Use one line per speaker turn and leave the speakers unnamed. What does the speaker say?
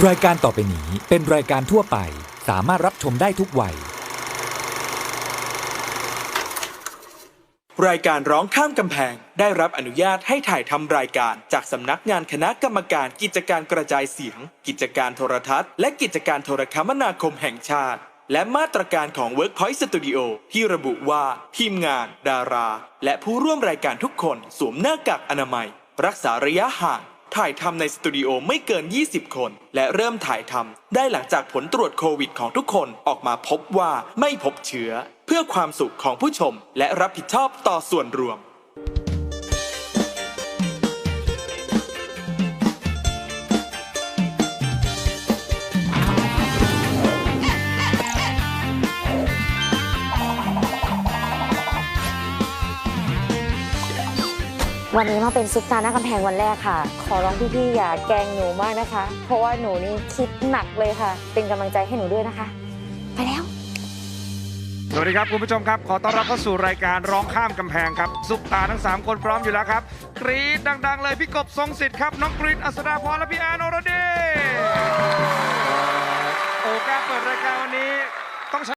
รายการต่อไปนี้เป็นรายการทั่วไป สามารถรับชมได้ทุกวัย
รายการร้องข้ามกำแพง ได้รับอนุญาตให้ถ่ายทำรายการจากสำนักงานคณะกรรมการกิจการกระจายเสียง กิจการโทรทัศน์ และกิจการโทรคมนาคมแห่งชาติ และมาตรการของ Workpoint Studio ที่ระบุว่าทีมงาน ดารา และผู้ร่วมรายการทุกคนสวมหน้ากากอนามัย รักษาระยะห่าง ถ่ายทำในสตูดิโอไม่เกิน 20 คน และเริ่มถ่ายทำได้หลังจากผลตรวจโควิดของทุกคนออกมาพบว่าไม่พบเชื้อ เพื่อความสุขของผู้ชมและรับผิดชอบต่อส่วนรวม
วันนี้มาเป็นซุปตาหน้ากำแพงวันแรกค่ะ ขอร้องพี่ๆอย่าแกล้งหนูมากนะคะ เพราะว่าหนูนี่คิดหนักเลยค่ะ เป็นกำลังใจให้หนูด้วยนะคะ ไปแล้ว
สวัสดีครับคุณผู้ชมครับ ขอต้อนรับเข้าสู่รายการร้องข้ามกำแพงครับซุปตาทั้ง 3 คนพร้อมอยู่แล้วครับกรีดดังๆ เลยพี่กบทรงสิทธิ์ครับน้องกรีดอัศดาพรและพี่แอนอรดีโอ้การเปิดรายการวันนี้ต้องใช้